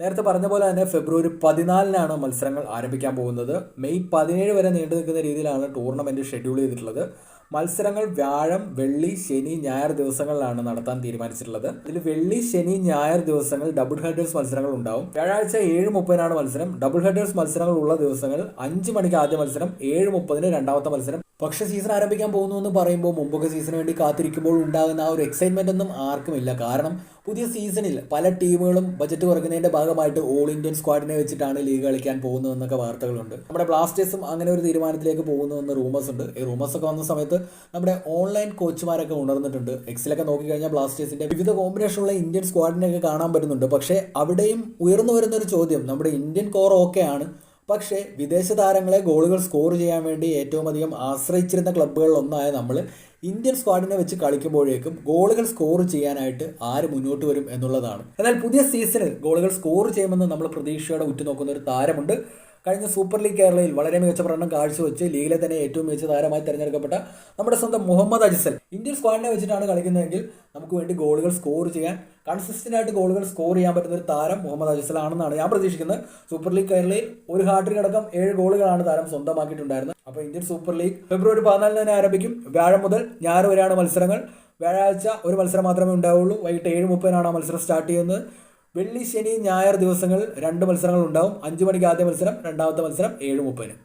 നേരത്തെ പറഞ്ഞ പോലെ തന്നെ ഫെബ്രുവരി പതിനാലിനാണ് മത്സരങ്ങൾ ആരംഭിക്കാൻ പോകുന്നത്. മെയ് പതിനേഴ് വരെ നീണ്ടു നിൽക്കുന്ന രീതിയിലാണ് ടൂർണമെന്റ് ഷെഡ്യൂൾ ചെയ്തിട്ടുള്ളത്. മത്സരങ്ങൾ വ്യാഴം വെള്ളി ശനി ഞായർ ദിവസങ്ങളിലാണ് നടത്താൻ തീരുമാനിച്ചിട്ടുള്ളത്. ഇതിൽ വെള്ളി ശനി ഞായർ ദിവസങ്ങൾ ഡബിൾ ഹെഡേഴ്സ് മത്സരങ്ങൾ ഉണ്ടാവും. വ്യാഴാഴ്ച ഏഴ് മുപ്പതിനാണ് മത്സരം. ഡബിൾ ഹെഡേഴ്സ് മത്സരങ്ങൾ ഉള്ള ദിവസങ്ങൾ അഞ്ച് മണിക്ക് ആദ്യ മത്സരം ഏഴ് മുപ്പതിന് രണ്ടാമത്തെ മത്സരം. പക്ഷെ സീസൺ ആരംഭിക്കാൻ പോകുന്നു എന്ന് പറയുമ്പോൾ മുമ്പൊക്കെ സീസണിന് വേണ്ടി കാത്തിരിക്കുമ്പോൾ ഉണ്ടാകുന്ന ആ ഒരു എക്സൈറ്റ്മെന്റ് ഒന്നും ആർക്കുമില്ല കാരണം പുതിയ സീസണിൽ പല ടീമുകളും ബജറ്റ് കുറയ്ക്കുന്നതിന്റെ ഭാഗമായിട്ട് ഓൾ ഇന്ത്യൻ സ്ക്വാഡിനെ വെച്ചിട്ടാണ് ലീഗ് കളിക്കാൻ പോകുന്നതെന്നൊക്കെ വാർത്തകളുണ്ട്. നമ്മുടെ ബ്ലാസ്റ്റേഴ്സും അങ്ങനെ ഒരു തീരുമാനത്തിലേക്ക് പോകുന്നുവെന്ന് റൂമേഴ്സ് ഉണ്ട്. ഈ റൂമേഴ്സ് ഒക്കെ വന്ന സമയത്ത് നമ്മുടെ ഓൺലൈൻ കോച്ചുമാരൊക്കെ ഉണർന്നിട്ടുണ്ട്. എക്സിലൊക്കെ നോക്കിക്കഴിഞ്ഞാൽ ബ്ലാസ്റ്റേഴ്സിന്റെ വിവിധ കോമ്പിനേഷനുള്ള ഇന്ത്യൻ സ്ക്വാഡിനെയൊക്കെ കാണാൻ പറ്റുന്നുണ്ട്. പക്ഷേ അവിടെയും ഉയർന്നു വരുന്ന ഒരു ചോദ്യം നമ്മുടെ ഇന്ത്യൻ കോർ ഓക്കെയാണ് പക്ഷേ വിദേശ താരങ്ങളെ ഗോളുകൾ സ്കോർ ചെയ്യാൻ വേണ്ടി ഏറ്റവും അധികം ആശ്രയിച്ചിരുന്ന ക്ലബ്ബുകളിൽ ഒന്നായ നമ്മൾ ഇന്ത്യൻ സ്ക്വാഡിനെ വെച്ച് കളിക്കുമ്പോഴേക്കും ഗോളുകൾ സ്കോർ ചെയ്യാനായിട്ട് ആര് മുന്നോട്ട് വരും എന്നുള്ളതാണ്. എന്നാൽ പുതിയ സീസണിൽ ഗോളുകൾ സ്കോർ ചെയ്യുമെന്ന് നമ്മൾ പ്രതീക്ഷയോടെ ഉറ്റുനോക്കുന്ന ഒരു താരമുണ്ട്. കഴിഞ്ഞ സൂപ്പർ ലീഗ് കേരളയിൽ വളരെ മികച്ച പ്രകടനം കാഴ്ചവെച്ച് ലീഗിലെ തന്നെ ഏറ്റവും മികച്ച താരമായി തിരഞ്ഞെടുക്കപ്പെട്ട നമ്മുടെ സ്വന്തം മുഹമ്മദ് അജിസൽ. ഇന്ത്യൻ സ്ക്വാഡിനെ വെച്ചിട്ടാണ് കളിക്കുന്നതെങ്കിൽ നമുക്ക് വേണ്ടി ഗോളുകൾ സ്കോർ ചെയ്യാൻ കൺസിസ്റ്റന്റ് ആയിട്ട് ഗോളുകൾ സ്കോർ ചെയ്യാൻ പറ്റുന്ന ഒരു താരം മുഹമ്മദ് അജിസൽ ആണെന്നാണ് ഞാൻ പ്രതീക്ഷിക്കുന്നത്. സൂപ്പർ ലീഗ് കേരളയിൽ ഒരു ഹാട്രിക് അടക്കം ഏഴ് ഗോളുകളാണ് താരം സ്വന്തമാക്കിയിട്ടുണ്ടായിരുന്നത്. അപ്പോൾ ഇന്ത്യൻ സൂപ്പർ ലീഗ് ഫെബ്രുവരി പതിനാലിന് തന്നെ ആരംഭിക്കും. വ്യാഴം മുതൽ ഞായർ വരെയാണ് മത്സരങ്ങൾ. വ്യാഴാഴ്ച ഒരു മത്സരം മാത്രമേ ഉണ്ടാവുള്ളൂ. വൈകിട്ട് ഏഴ് മുപ്പതിനാണ് ആ മത്സരം സ്റ്റാർട്ട് ചെയ്യുന്നത്. വെള്ളി ശനി ഞായർ ദിവസങ്ങളിൽ രണ്ട് മത്സരങ്ങൾ ഉണ്ടാവും അഞ്ച് മണിക്ക് ആദ്യ മത്സരം രണ്ടാമത്തെ മത്സരം ഏഴ് മുപ്പതിന്.